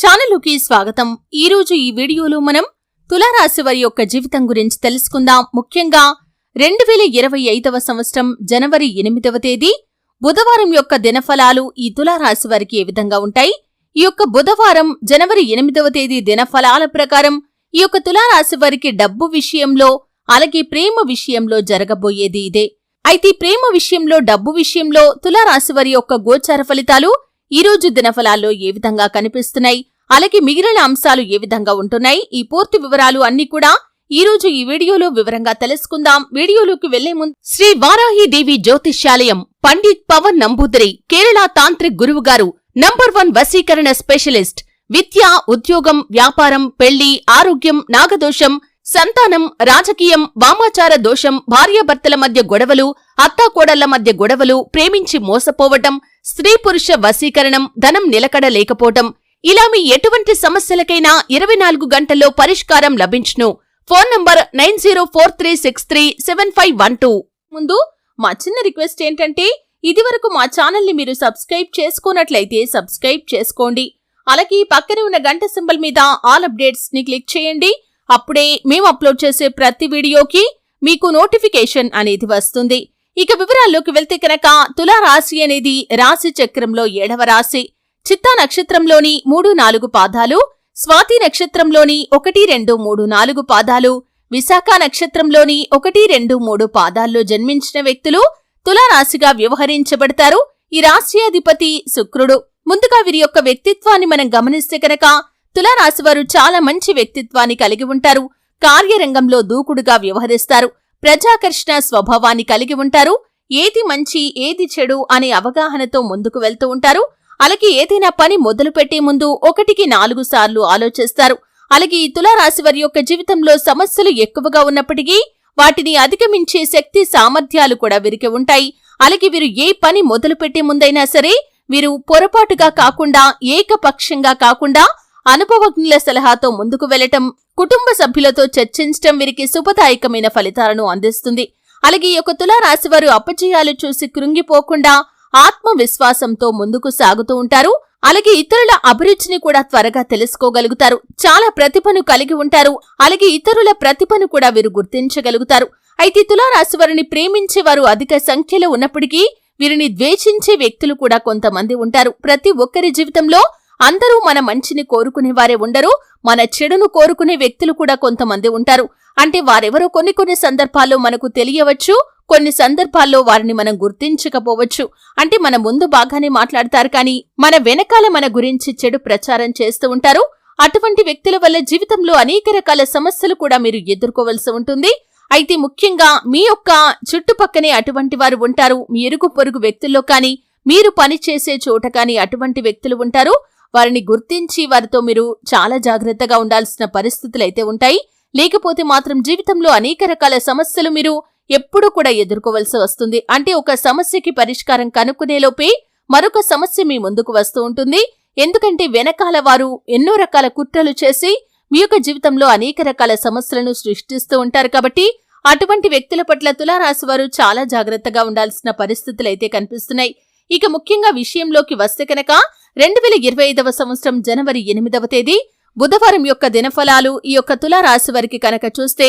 ఛానలుకి స్వాగతం. ఈ రోజు ఈ వీడియోలో మనం తులారాశి వారి యొక్క జీవితం గురించి తెలుసుకుందాం. ముఖ్యంగా రెండు వేల ఇరవై ఐదవ సంవత్సరం జనవరి ఎనిమిదవ తేదీ బుధవారం యొక్క దినఫలాలు ఈ తులారాశి వారికి ఏ విధంగా ఉంటాయి? ఈ యొక్క బుధవారం జనవరి ఎనిమిదవ తేదీ దినఫలాల ప్రకారం ఈ యొక్క తులారాశి వారికి డబ్బు విషయంలో అలాగే ప్రేమ విషయంలో జరగబోయేది ఇదే. అయితే ప్రేమ విషయంలో డబ్బు విషయంలో తులారాశి వారి యొక్క గోచార ఫలితాలు ఈ రోజు దినఫలాల్లో ఏ విధంగా కనిపిస్తున్నాయి? అలాగే మిగిలిన అంశాలు ఏ విధంగా ఉంటున్నాయి? ఈ పూర్తి వివరాలు అన్ని కూడా ఈ రోజు ఈ వీడియోలో వివరంగా తెలుసుకుందాం. వీడియోలోకి వెళ్ళే ముందు శ్రీ వారాహిదేవి జ్యోతిష్యాలయం పండిత్ పవన్ నంబూదరి కేరళ తాంత్రిక్ గురువు గారు నంబర్ వన్ వశీకరణ స్పెషలిస్ట్ విద్య ఉద్యోగం వ్యాపారం పెళ్ళి ఆరోగ్యం నాగదోషం సంతానం రాజకీయం వామాచార దోషం భార్యాభర్తల మధ్య గొడవలు అత్తాకోడళ్ళ మధ్య గొడవలు ప్రేమించి మోసపోవటం స్త్రీ పురుష వశీకరణం ధనం నిలకడ లేకపోవటం ఇలా మీ ఎటువంటి సమస్యలకైనా ఇరవై నాలుగు గంటల్లో పరిష్కారం లభించును. Phone number nine zero four three six three seven five one two. ముందు మా చిన్న రిక్వెస్ట్ ఏంటంటే ఇదివరకు మా ఛానల్ని మీరు సబ్స్క్రైబ్ చేసుకున్నట్లయితే సబ్స్క్రైబ్ చేసుకోండి. అలాగే పక్కనే ఉన్న గంట సింబల్ మీద ఆల్ అప్డేట్స్ని క్లిక్ చేయండి. అప్పుడే మేము అప్లోడ్ చేసే ప్రతి వీడియోకి మీకు నోటిఫికేషన్ అనేది వస్తుంది. ఇక వివరాల్లోకి వెళ్తే కనుక తులా రాశి అనేది రాశి చక్రంలో ఏడవ రాశి. చిత్తా నక్షత్రంలోని మూడు నాలుగు పాదాలు స్వాతి నక్షత్రంలోని ఒకటి రెండు మూడు నాలుగు పాదాలు విశాఖ నక్షత్రంలోని ఒకటి రెండు మూడు పాదాల్లో జన్మించిన వ్యక్తులు తులారాశిగా వ్యవహరించబడతారు. ఈ రాశ్యాధిపతి శుక్రుడు. ముందుగా వీరి యొక్క వ్యక్తిత్వాన్ని మనం గమనిస్తే కనుక తులారాశివారు చాలా మంచి వ్యక్తిత్వాన్ని కలిగి ఉంటారు. కార్యరంగంలో దూకుడుగా వ్యవహరిస్తారు. ప్రజాకర్షణ స్వభావాన్ని కలిగి ఉంటారు. ఏది మంచి ఏది చెడు అనే అవగాహనతో ముందుకు వెళ్తూ ఉంటారు. అలాగే ఏదైనా పని మొదలుపెట్టే ముందు ఒకటికి నాలుగు సార్లు ఆలోచిస్తారు. అలాగే ఈ తులారాశి వారి యొక్క జీవితంలో సమస్యలు ఎక్కువగా ఉన్నప్పటికీ వాటిని అధిగమించే శక్తి సామర్థ్యాలు కూడా వీరికి ఉంటాయి. అలాగే వీరు ఏ పని మొదలుపెట్టే ముందైనా సరే వీరు పొరపాటుగా కాకుండా ఏకపక్షంగా కాకుండా అనుభవజ్ఞుల సలహాతో ముందుకు వెళ్ళటం కుటుంబ సభ్యులతో చర్చించటం వీరికి శుభదాయకమైన ఫలితాలను అందిస్తుంది. అలాగే ఈ యొక్క తులారాశివారు అపజయాలు చూసి కృంగిపోకుండా ఆత్మవిశ్వాసంతో ముందుకు సాగుతూ ఉంటారు. అలాగే ఇతరుల అభిరుచిని కూడా త్వరగా తెలుసుకోగలుగుతారు. చాలా ప్రతిభను కలిగి ఉంటారు. అలాగే ఇతరుల ప్రతిభను కూడా వీరు గుర్తించగలుగుతారు. అయితే తులారాశివారిని ప్రేమించే వారు అధిక సంఖ్యలో ఉన్నప్పటికీ వీరిని ద్వేషించే వ్యక్తులు కూడా కొంతమంది ఉంటారు. ప్రతి ఒక్కరి జీవితంలో అందరూ మన మంచిని కోరుకునేవారే ఉండరు మన చెడును కోరుకునే వ్యక్తులు కూడా కొంతమంది ఉంటారు. అంటే వారెవరో కొన్ని కొన్ని సందర్భాల్లో మనకు తెలియవచ్చు కొన్ని సందర్భాల్లో వారిని మనం గుర్తించకపోవచ్చు. అంటే మన ముందు బాగానే మాట్లాడతారు కానీ మన వెనకాల మన గురించి చెడు ప్రచారం చేస్తూ ఉంటారు. అటువంటి వ్యక్తుల వల్ల జీవితంలో అనేక రకాల సమస్యలు కూడా మీరు ఎదుర్కోవలసి ఉంటుంది. అయితే ముఖ్యంగా మీ యొక్క చుట్టుపక్కనే అటువంటి వారు ఉంటారు. మీ ఇరుగు పొరుగు వ్యక్తుల్లో కానీ మీరు పనిచేసే చోట కానీ అటువంటి వ్యక్తులు ఉంటారు. వారిని గుర్తించి వారితో మీరు చాలా జాగ్రత్తగా ఉండాల్సిన పరిస్థితులు అయితే ఉంటాయి. లేకపోతే మాత్రం జీవితంలో అనేక రకాల సమస్యలు మీరు ఎప్పుడూ కూడా ఎదుర్కోవలసి వస్తుంది. అంటే ఒక సమస్యకి పరిష్కారం కనుక్కునేలోపే మరొక సమస్య మీ ముందుకు వస్తూ ఉంటుంది. ఎందుకంటే వెనకాల వారు ఎన్నో రకాల కుట్రలు చేసి మీ యొక్క జీవితంలో అనేక రకాల సమస్యలను సృష్టిస్తూ ఉంటారు కాబట్టి అటువంటి వ్యక్తుల పట్ల తులారాశి వారు చాలా జాగ్రత్తగా ఉండాల్సిన పరిస్థితులు అయితే కనిపిస్తున్నాయి. ఇక ముఖ్యంగా విషయంలోకి వస్తే కనుక రెండు వేల ఇరవై ఐదవ సంవత్సరం జనవరి ఎనిమిదవ తేదీ బుధవారం యొక్క దినఫలాలు ఈ యొక్క తులారాశి వారికి కనుక చూస్తే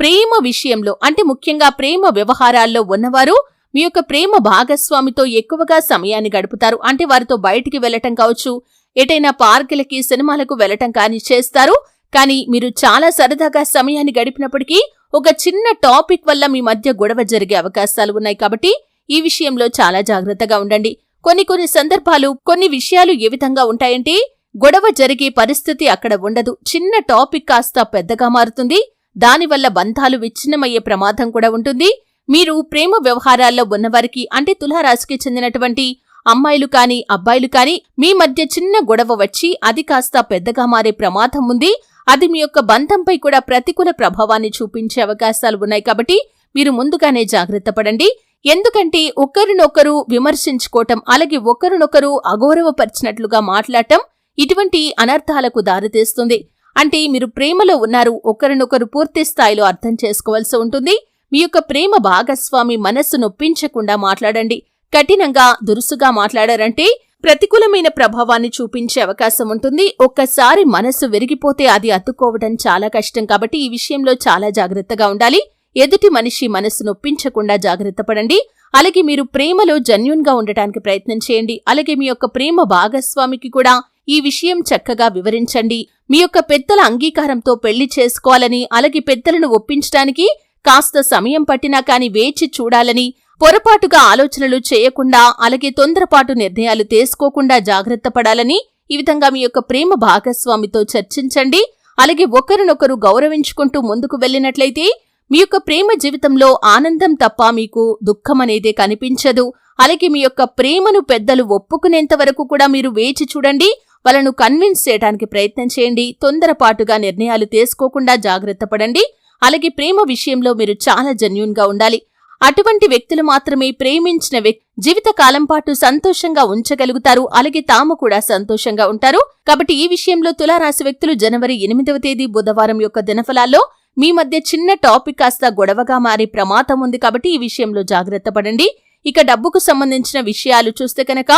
ప్రేమ విషయంలో అంటే ముఖ్యంగా ప్రేమ వ్యవహారాల్లో ఉన్నవారు మీ యొక్క ప్రేమ భాగస్వామితో ఎక్కువగా సమయాన్ని గడుపుతారు. అంటే వారితో బయటికి వెళ్ళటం కావచ్చు ఎటైనా పార్కులకి సినిమాలకు వెళ్ళటం కానీ చేస్తారు. కానీ మీరు చాలా సరదాగా సమయాన్ని గడిపినప్పటికీ ఒక చిన్న టాపిక్ వల్ల మీ మధ్య గొడవ జరిగే అవకాశాలు ఉన్నాయి కాబట్టి ఈ విషయంలో చాలా జాగ్రత్తగా ఉండండి. కొన్ని కొన్ని సందర్భాలు కొన్ని విషయాలు ఏ విధంగా ఉంటాయంటే గొడవ జరిగే పరిస్థితి అక్కడ ఉండదు. చిన్న టాపిక్ కాస్త పెద్దగా మారుతుంది. దానివల్ల బంధాలు విచ్ఛిన్నమయ్యే ప్రమాదం కూడా ఉంటుంది. మీరు ప్రేమ వ్యవహారాల్లో ఉన్నవారికి అంటే తులారాశికి చెందినటువంటి అమ్మాయిలు కాని అబ్బాయిలు కాని మీ మధ్య చిన్న గొడవ వచ్చి అది కాస్త పెద్దగా మారే ప్రమాదం ఉంది. అది మీ యొక్క బంధంపై కూడా ప్రతికూల ప్రభావాన్ని చూపించే అవకాశాలు ఉన్నాయి కాబట్టి మీరు ముందుగానే జాగ్రత్త పడండి. ఎందుకంటే ఒకరినొకరు విమర్శించుకోవటం అలాగే ఒకరినొకరు అగౌరవపరిచినట్లుగా మాట్లాడటం ఇటువంటి అనర్థాలకు దారితీస్తుంది. అంటే మీరు ప్రేమలో ఉన్నారు ఒకరినొకరు పూర్తి స్థాయిలో అర్థం చేసుకోవాల్సి ఉంటుంది. మీ యొక్క ప్రేమ భాగస్వామి మనస్సు నొప్పించకుండా మాట్లాడండి. కఠినంగా దురుసుగా మాట్లాడారంటే ప్రతికూలమైన ప్రభావాన్ని చూపించే అవకాశం ఉంటుంది. ఒక్కసారి మనస్సు విరిగిపోతే అది అత్తుకోవడం చాలా కష్టం. కాబట్టి ఈ విషయంలో చాలా జాగ్రత్తగా ఉండాలి. ఎదుటి మనిషి మనసు నొప్పించకుండా జాగ్రత్త పడండి అలాగే మీరు ప్రేమలో జన్యున్గా ఉండటానికి ప్రయత్నం చేయండి. అలాగే మీ యొక్క ప్రేమ భాగస్వామికి కూడా ఈ విషయం చక్కగా వివరించండి. మీ యొక్క పెద్దల అంగీకారంతో పెళ్ళి చేసుకోవాలని అలాగే పెద్దలను ఒప్పించడానికి కాస్త సమయం పట్టినా కాని వేచి చూడాలని పొరపాటుగా ఆలోచనలు చేయకుండా అలాగే తొందరపాటు నిర్ణయాలు తీసుకోకుండా జాగ్రత్త పడాలని ఈ విధంగా మీ యొక్క ప్రేమ భాగస్వామితో చర్చించండి. అలాగే ఒకరినొకరు గౌరవించుకుంటూ ముందుకు వెళ్ళినట్లయితే మీ యొక్క ప్రేమ జీవితంలో ఆనందం తప్ప మీకు దుఃఖమనేదే కనిపించదు. అలాగే మీ యొక్క ప్రేమను పెద్దలు ఒప్పుకునేంత వరకు కూడా మీరు వేచి చూడండి. వాళ్ళను కన్విన్స్ చేయడానికి ప్రయత్నం చేయండి. తొందరపాటుగా నిర్ణయాలు తీసుకోకుండా జాగ్రత్త పడండి. అలాగే ప్రేమ విషయంలో మీరు చాలా జెన్యున్గా ఉండాలి. అటువంటి వ్యక్తులు మాత్రమే ప్రేమించిన వ్యక్తి జీవితకాలం పాటు సంతోషంగా ఉంచగలుగుతారు. అలాగే తాము కూడా సంతోషంగా ఉంటారు. కాబట్టి ఈ విషయంలో తులారాశి వ్యక్తులు జనవరి ఎనిమిదవ తేదీ బుధవారం యొక్క దినఫలాల్లో మీ మధ్య చిన్న టాపిక్ కాస్త గొడవగా మారే ప్రమాదం ఉంది కాబట్టి ఈ విషయంలో జాగ్రత్త పడండి. ఇక డబ్బుకు సంబంధించిన విషయాలు చూస్తే కనుక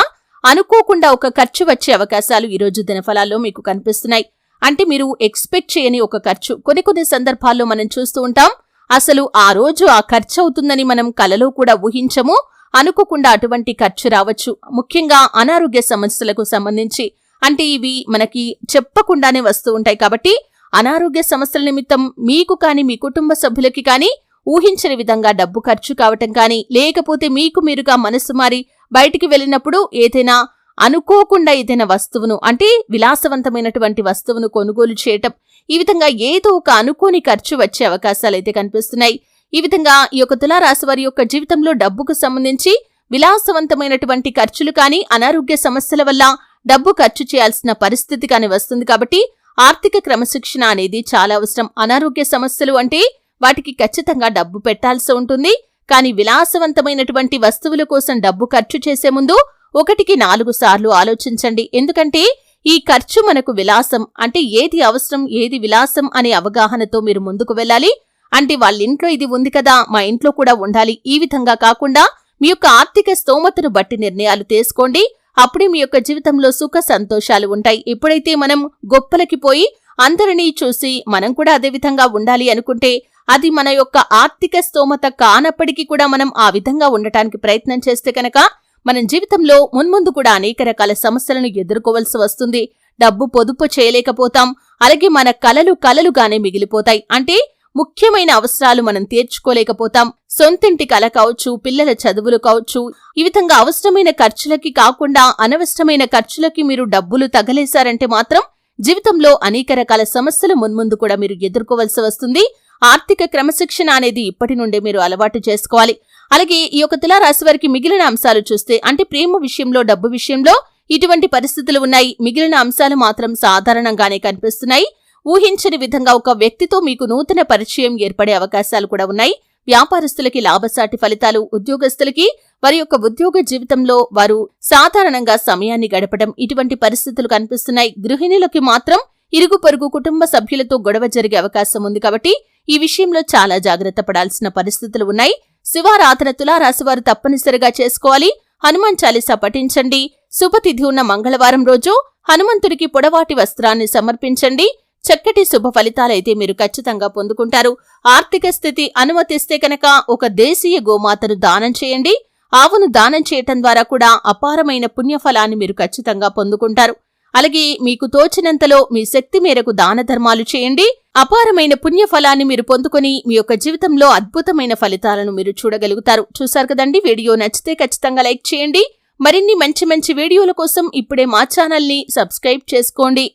అనుకోకుండా ఒక ఖర్చు వచ్చే అవకాశాలు ఈరోజు దినఫలాల్లో మీకు కనిపిస్తున్నాయి. అంటే మీరు ఎక్స్పెక్ట్ చేయని ఒక ఖర్చు. కొన్ని కొన్ని సందర్భాల్లో మనం చూస్తూ ఉంటాం అసలు ఆ రోజు ఆ ఖర్చు అవుతుందని మనం కలలో కూడా ఊహించము. అనుకోకుండా అటువంటి ఖర్చు రావచ్చు. ముఖ్యంగా అనారోగ్య సమస్యలకు సంబంధించి. అంటే ఇవి మనకి చెప్పకుండానే వస్తూ ఉంటాయి కాబట్టి అనారోగ్య సమస్యల నిమిత్తం మీకు కాని మీ కుటుంబ సభ్యులకి కాని ఊహించని విధంగా డబ్బు ఖర్చు కావటం కాని లేకపోతే మీకు మీరుగా మనసు మారి బయటికి వెళ్ళినప్పుడు ఏదైనా అనుకోకుండా ఏదైనా వస్తువును అంటే విలాసవంతమైనటువంటి వస్తువును కొనుగోలు చేయటం ఈ విధంగా ఏదో ఒక అనుకోని ఖర్చు వచ్చే అవకాశాలు అయితే కనిపిస్తున్నాయి. ఈ విధంగా ఈ యొక్క తులారాశి వారి యొక్క జీవితంలో డబ్బుకు సంబంధించి విలాసవంతమైనటువంటి ఖర్చులు కానీ అనారోగ్య సమస్యల వల్ల డబ్బు ఖర్చు చేయాల్సిన పరిస్థితి కానీ వస్తుంది కాబట్టి ఆర్థిక క్రమశిక్షణ అనేది చాలా అవసరం. అనారోగ్య సమస్యలు అంటే వాటికి ఖచ్చితంగా డబ్బు పెట్టాల్సి ఉంటుంది. కానీ విలాసవంతమైనటువంటి వస్తువుల కోసం డబ్బు ఖర్చు చేసే ముందు ఒకటికి నాలుగు సార్లు ఆలోచించండి. ఎందుకంటే ఈ ఖర్చు మనకు విలాసం అంటే ఏది అవసరం ఏది విలాసం అనే అవగాహనతో మీరు ముందుకు వెళ్ళాలి. అంటే వాళ్ళ ఇంట్లో ఇది ఉంది కదా మా ఇంట్లో కూడా ఉండాలి. ఈ విధంగా కాకుండా మీ యొక్క ఆర్థిక స్తోమతను బట్టి నిర్ణయాలు తీసుకోండి. అప్పుడే మీ యొక్క జీవితంలో సుఖ సంతోషాలు ఉంటాయి. ఎప్పుడైతే మనం గొప్పలకి పోయి అందరినీ చూసి మనం కూడా అదే విధంగా ఉండాలి అనుకుంటే అది మన యొక్క ఆర్థిక స్తోమత కానప్పటికీ కూడా మనం ఆ విధంగా ఉండటానికి ప్రయత్నం చేస్తే కనుక మనం జీవితంలో మున్ముందు కూడా అనేక రకాల సమస్యలను ఎదుర్కోవలసి వస్తుంది. డబ్బు పొదుపు చేయలేకపోతాం. అలాగే మన కలలు కలలుగానే మిగిలిపోతాయి. అంటే ముఖ్యమైన అవసరాలు మనం తీర్చుకోలేకపోతాం. సొంతింటి కల కావచ్చు పిల్లల చదువులు కావచ్చు ఈ విధంగా అవసరమైన ఖర్చులకి కాకుండా అనవసరమైన ఖర్చులకి మీరు డబ్బులు తగలేశారంటే మాత్రం జీవితంలో అనేక రకాల సమస్యలు మున్ముందు కూడా మీరు ఎదుర్కోవలసి వస్తుంది. ఆర్థిక క్రమశిక్షణ అనేది ఇప్పటి నుండే మీరు అలవాటు చేసుకోవాలి. అలాగే ఈ యొక్క తులారాశి వారికి మిగిలిన అంశాలు చూస్తే అంటే ప్రేమ విషయంలో డబ్బు విషయంలో ఇటువంటి పరిస్థితులు ఉన్నాయి. మిగిలిన అంశాలు మాత్రం సాధారణంగానే కనిపిస్తున్నాయి. ఊహించని విధంగా ఒక వ్యక్తితో మీకు నూతన పరిచయం ఏర్పడే అవకాశాలు కూడా ఉన్నాయి. వ్యాపారస్తులకి లాభసాటి ఫలితాలు ఉద్యోగస్తులకి వారి యొక్క ఉద్యోగ జీవితంలో వారు సాధారణంగా సమయాన్ని గడపడం ఇటువంటి పరిస్థితులు కనిపిస్తున్నాయి. గృహిణులకి మాత్రం ఇరుగు పొరుగు కుటుంబ సభ్యులతో గొడవ జరిగే అవకాశం ఉంది కాబట్టి ఈ విషయంలో చాలా జాగ్రత్త పడాల్సిన పరిస్థితులు ఉన్నాయి. శివారాధన తులారాశివారు తప్పనిసరిగా చేసుకోవాలి. హనుమాన్ చాలీసా పఠించండి. శుభతిథి ఉన్న మంగళవారం రోజు హనుమంతుడికి పొడవాటి వస్త్రాన్ని సమర్పించండి. చక్కటి శుభ ఫలితాలైతే మీరు ఖచ్చితంగా పొందుకుంటారు. ఆర్థిక స్థితి అనుమతిస్తే కనుక ఒక దేశీయ గోమాతను దానం చేయండి. ఆవును దానం చేయటం ద్వారా కూడా అపారమైన పుణ్యఫలాన్ని మీరు ఖచ్చితంగా పొందుకుంటారు. అలాగే మీకు తోచినంతలో మీ శక్తి మేరకు దాన ధర్మాలు చేయండి. అపారమైన పుణ్యఫలాన్ని మీరు పొందుకొని మీ యొక్క జీవితంలో అద్భుతమైన ఫలితాలను మీరు చూడగలుగుతారు. చూశారు కదండి? వీడియో నచ్చితే ఖచ్చితంగా లైక్ చేయండి. మరిన్ని మంచి మంచి వీడియోల కోసం ఇప్పుడే మా ఛానల్ని సబ్స్క్రైబ్ చేసుకోండి.